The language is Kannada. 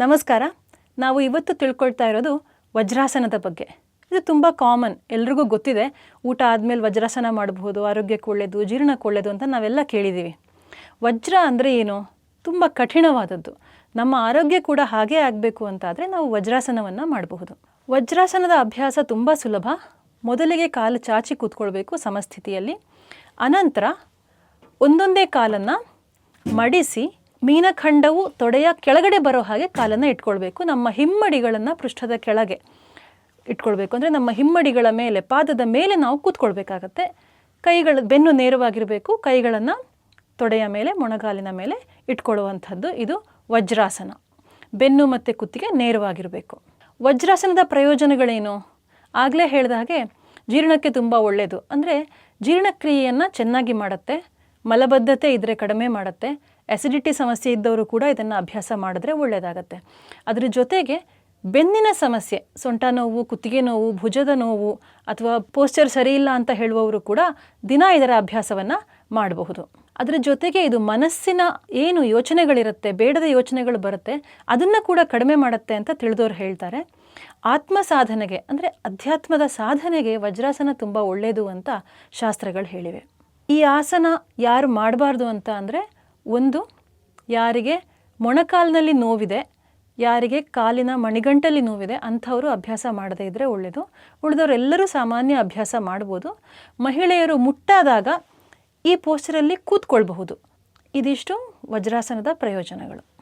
ನಮಸ್ಕಾರ. ನಾವು ಇವತ್ತು ತಿಳ್ಕೊಳ್ತಾ ಇರೋದು ವಜ್ರಾಸನದ ಬಗ್ಗೆ. ಇದು ತುಂಬ ಕಾಮನ್ ಎಲ್ರಿಗೂ ಗೊತ್ತಿದೆ. ಊಟ ಆದಮೇಲೆ ವಜ್ರಾಸನ ಮಾಡಬಹುದು, ಆರೋಗ್ಯಕ್ಕೆ ಒಳ್ಳೆಯದು ಜೀರ್ಣಕ್ಕೆ ಒಳ್ಳೆಯದು ಅಂತ ನಾವೆಲ್ಲ ಕೇಳಿದ್ದೀವಿ ವಜ್ರ ಅಂದರೆ ಏನು? ತುಂಬ ಕಠಿಣವಾದದ್ದು. ನಮ್ಮ ಆರೋಗ್ಯ ಕೂಡ ಹಾಗೇ ಆಗಬೇಕು ಅಂತಾದರೆ ನಾವು ವಜ್ರಾಸನವನ್ನು ಮಾಡಬಹುದು. ವಜ್ರಾಸನದ ಅಭ್ಯಾಸ ತುಂಬ ಸುಲಭ. ಮೊದಲಿಗೆ ಕಾಲು ಚಾಚಿ ಕೂತ್ಕೊಳ್ಬೇಕು ಸಮಸ್ಥಿತಿಯಲ್ಲಿ. ಅನಂತರ ಒಂದೊಂದೇ ಕಾಲನ್ನು ಮಡಿಸಿ ಮೀನಖಂಡವು ತೊಡೆಯ ಕೆಳಗಡೆ ಬರೋ ಹಾಗೆ ಕಾಲನ್ನು ಇಟ್ಕೊಳ್ಬೇಕು. ನಮ್ಮ ಹಿಮ್ಮಡಿಗಳನ್ನು ಪೃಷ್ಠದ ಕೆಳಗೆ ಇಟ್ಕೊಳ್ಬೇಕು. ಅಂದರೆ ನಮ್ಮ ಹಿಮ್ಮಡಿಗಳ ಮೇಲೆ, ಪಾದದ ಮೇಲೆ ನಾವು ಕೂತ್ಕೊಳ್ಬೇಕಾಗತ್ತೆ. ಕೈಗಳ, ಬೆನ್ನು ನೇರವಾಗಿರಬೇಕು. ಕೈಗಳನ್ನು ತೊಡೆಯ ಮೇಲೆ, ಮೊಣಗಾಲಿನ ಮೇಲೆ ಇಟ್ಕೊಳ್ಳುವಂಥದ್ದು ಇದು ವಜ್ರಾಸನ. ಬೆನ್ನು ಮತ್ತು ಕುತ್ತಿಗೆ ನೇರವಾಗಿರಬೇಕು. ವಜ್ರಾಸನದ ಪ್ರಯೋಜನಗಳೇನು? ಆಗಲೇ ಹೇಳಿದ ಹಾಗೆ ಜೀರ್ಣಕ್ಕೆ ತುಂಬ ಒಳ್ಳೆಯದು ಅಂದರೆ ಜೀರ್ಣಕ್ರಿಯೆಯನ್ನು ಚೆನ್ನಾಗಿ ಮಾಡುತ್ತೆ. ಮಲಬದ್ಧತೆ ಇದ್ದರೆ ಕಡಿಮೆ ಮಾಡುತ್ತೆ. ಅಸಿಡಿಟಿ ಸಮಸ್ಯೆ ಇದ್ದವರು ಕೂಡ ಇದನ್ನು ಅಭ್ಯಾಸ ಮಾಡಿದ್ರೆ ಒಳ್ಳೆಯದಾಗತ್ತೆ ಅದರ ಜೊತೆಗೆ ಬೆನ್ನಿನ ಸಮಸ್ಯೆ, ಸೊಂಟ ನೋವು, ಕುತ್ತಿಗೆ ನೋವು, ಭುಜದ ನೋವು ಅಥವಾ ಪೋಸ್ಚರ್ ಸರಿಯಿಲ್ಲ ಅಂತ ಹೇಳುವವರು ಕೂಡ ದಿನ ಇದರ ಅಭ್ಯಾಸವನ್ನು ಮಾಡಬಹುದು. ಅದರ ಜೊತೆಗೆ ಇದು ಮನಸ್ಸಿನ ಏನು ಯೋಚನೆಗಳಿರುತ್ತೆ, ಬೇಡದ ಯೋಚನೆಗಳು ಬರುತ್ತೆ, ಅದನ್ನು ಕೂಡ ಕಡಿಮೆ ಮಾಡುತ್ತೆ ಅಂತ ತಿಳಿದವರು ಹೇಳ್ತಾರೆ. ಆತ್ಮ ಸಾಧನೆಗೆ, ಅಂದರೆ ಅಧ್ಯಾತ್ಮದ ಸಾಧನೆಗೆ ವಜ್ರಾಸನ ತುಂಬ ಒಳ್ಳೆಯದು ಅಂತ ಶಾಸ್ತ್ರಗಳು ಹೇಳಿವೆ. ಈ ಆಸನ ಯಾರು ಮಾಡಬಾರ್ದು ಅಂತ ಅಂದರೆ ಒಂದು, ಯಾರಿಗೆ ಮೊಣಕಾಲಿನಲ್ಲಿ ನೋವಿದೆ, ಯಾರಿಗೆ ಕಾಲಿನ ಮಣಿಗಂಟಲ್ಲಿ ನೋವಿದೆ, ಅಂಥವರು ಅಭ್ಯಾಸ ಮಾಡದೇ ಇದ್ದರೆ ಒಳ್ಳೆಯದು ಉಳಿದವರೆಲ್ಲರೂ ಸಾಮಾನ್ಯ ಅಭ್ಯಾಸ ಮಾಡ್ಬೋದು. ಮಹಿಳೆಯರು ಮುಟ್ಟಾದಾಗ ಈ ಪೋಸ್ಚರಲ್ಲಿ ಕೂತ್ಕೊಳ್ಬಹುದು. ಇದಿಷ್ಟು ವಜ್ರಾಸನದ ಪ್ರಯೋಜನಗಳು.